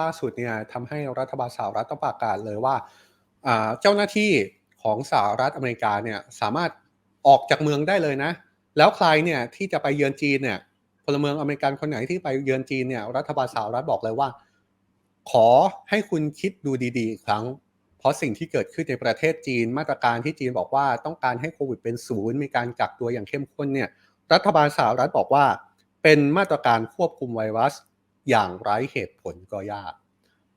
ล่าสุดเนี่ยทำให้รัฐบาลสหรัฐต้องประกาศเลยว่าอ่าเจ้าหน้าที่ของสหรัฐอเมริกาเนี่ยสามารถออกจากเมืองได้เลยนะ แล้วใครเนี่ยที่จะไปเยือนจีนเนี่ยพลเมืองอเมริกันคนไหนที่ไปเยือนจีนเนี่ยรัฐบาลสหรัฐบอกเลยว่า ขอให้คุณคิดดูดีๆอีกครั้ง เพราะสิ่งที่เกิดขึ้นในประเทศจีนมาตรการที่จีนบอกว่าต้องการให้โควิดเป็นศูนย์มีการกักตัวอย่างเข้มข้นเนี่ยรัฐบาลสหรัฐบอกว่าเป็นมาตรการควบคุมไวรัส อย่างไร้เหตุผลก็ยาก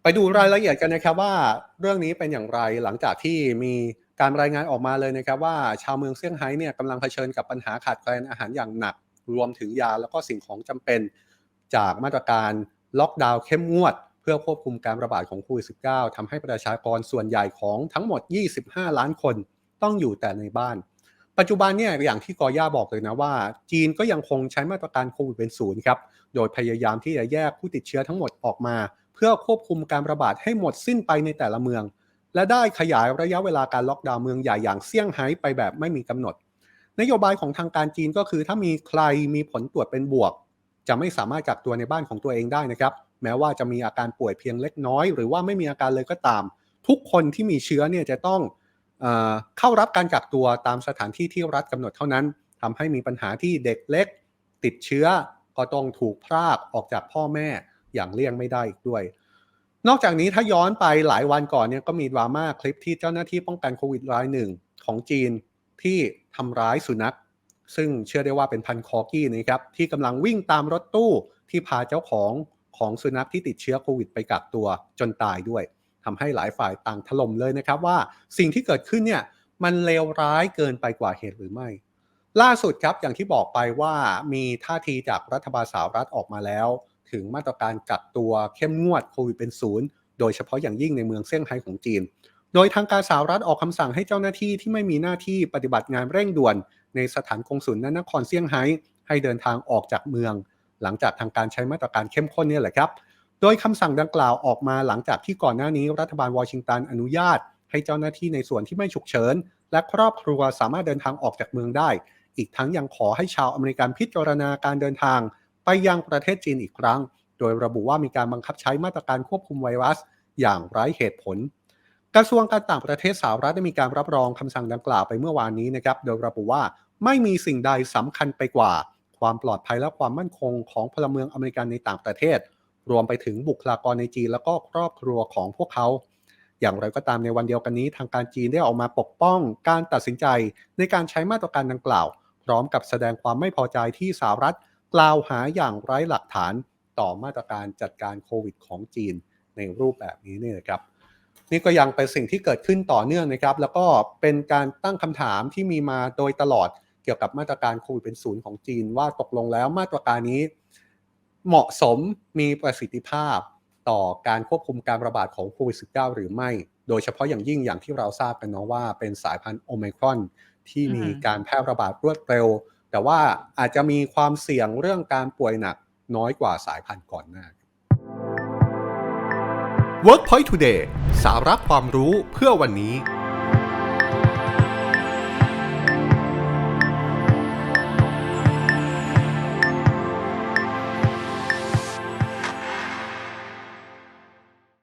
ไปดูรายละเอียดกันนะครับว่าเรื่องนี้เป็นอย่างไรหลังจากที่มีการรายงานออกมาเลยนะครับว่าชาวเมืองเซี่ยงไฮ้เนี่ยกำลังเผชิญกับปัญหาขาดแคลนอาหารอย่างหนัก รวมถึงยาแล้วก็สิ่งของจำเป็นจากมาตรการล็อกดาวน์เข้มงวด เพื่อควบคุมการระบาดของโควิด -19 ทำให้ประชากรส่วนใหญ่ของทั้งหมด 25 ล้านคนต้องอยู่แต่ในบ้าน ปัจจุบันเนี่ยอย่างที่กอย่าบอกเลยนะว่า จีนก็ยังคงใช้มาตรการโควิดเป็นศูนย์ครับ โดยพยายามที่จะแยกผู้ติดเชื้อทั้งหมดออกมา เพื่อควบคุมการระบาดให้หมดสิ้นไปในแต่ละเมือง และได้ขยายระยะเวลาการล็อกดาวน์เมืองใหญ่อย่างเซี่ยงไฮ้ไปแบบไม่มีกำหนด นโยบายของทางการจีนก็คือถ้ามีใครมีผลตรวจเป็นบวก จะไม่สามารถกักตัวในบ้านของตัวเองได้นะครับแม้ว่าจะมีอาการป่วยเพียงเล็กน้อย หรือว่าไม่มีอาการเลยก็ตาม ทุกคนที่มีเชื้อเนี่ยจะต้อง เข้ารับการกักตัวตามสถานที่ที่รัฐกำหนดเท่านั้นทำให้มีปัญหาที่เด็กเล็ก ติดเชื้อก็ต้องถูกพรากออกจากพ่อแม่อย่างเลี่ยงไม่ได้อีกด้วย นอกจากนี้ถ้าย้อนไปหลายวันก่อนเนี่ยก็มีดราม่าคลิปที่เจ้าหน้าที่ป้องกันโควิดรายหนึ่งของจีนที่ทำร้ายสุนัข ซึ่งเชื่อได้ว่าเป็นพันธ์คอกี้นะครับที่กำลังวิ่งตามรถตู้ที่พาเจ้าของของสุนัขที่ติดเชื้อโควิดไปกักตัวจนตายด้วย ทำให้หลายฝ่ายต่างถล่มเลยนะครับว่าสิ่งที่เกิดขึ้นเนี่ยมันเลวร้ายเกินไปกว่าเหตุหรือไม่ ล่าสุดครับอย่างที่บอกไปว่ามีท่าทีจากรัฐบาลสหรัฐออกมาแล้ว ถึงมาตรการกักตัวเข้มงวดโควิดเป็นศูนย์โดยเฉพาะอย่างยิ่งในเมืองเซี่ยงไฮ้ของจีน โดยทางการสหรัฐออกคำสั่งให้เจ้าหน้าที่ที่ไม่มีหน้าที่ปฏิบัติงานเร่งด่วน ในสถานกงสุลณนครเซี่ยงไฮ้ให้เดินทางออกจากเมือง หลังจากทางการใช้มาตรการเข้มข้นนี่แหละครับ โดยคำสั่งดังกล่าวออกมาหลังจากที่ก่อนหน้านี้รัฐบาลวอชิงตันอนุญาต ให้เจ้าหน้าที่ในส่วนที่ไม่ฉุกเฉิน และครอบครัวสามารถเดินทางออกจากเมืองได้ อีกทั้งยังขอให้ชาวอเมริกันพิจารณาการเดินทาง ไปยังประเทศจีนอีกครั้ง โดยระบุว่ามีการบังคับใช้มาตรการควบคุมไวรัส อย่างไร้เหตุผล กระทรวงการต่างประเทศสหรัฐได้มีการรับรองคำสั่งดังกล่าวไปเมื่อวานนี้นะครับ โดยระบุว่าไม่มีสิ่งใดสำคัญไปกว่า ความปลอดภัยและความมั่นคงของพลเมืองอเมริกันในต่างประเทศ รวมไปถึงบุคลากรในจีน และก็ครอบครัวของพวกเขา อย่างไรก็ตามในวันเดียวกันนี้ ทางการจีนได้ออกมาปกป้องการตัดสินใจในการใช้มาตรการดังกล่าว พร้อมกับแสดงความไม่พอใจที่สหรัฐกล่าวหาอย่างไร้หลักฐานต่อมาตรการจัดการโควิดของจีนในรูปแบบนี้นี่นะครับนี่ก็ยังเป็นสิ่งที่เกิดขึ้นต่อเนื่องนะครับ แล้วก็เป็นการตั้งคำถามที่มีมาโดยตลอดเกี่ยวกับมาตรการโควิดเป็นศูนย์ของจีน ว่าตกลงแล้วมาตรการนี้ เหมาะสมมีประสิทธิภาพต่อการควบคุมการระบาดของโควิด -19 หรือไม่ โดยเฉพาะอย่างยิ่งอย่างที่เราทราบกันเนาะว่าเป็นสายพันธุ์โอไมครอนที่มีการแพร่ระบาดรวดเร็ว แต่ว่าอาจจะมีความเสี่ยงเรื่องการป่วยหนักน้อยกว่าสายพันธุ์ก่อนหน้า WorkPoint Today สาระความรู้เพื่อวันนี้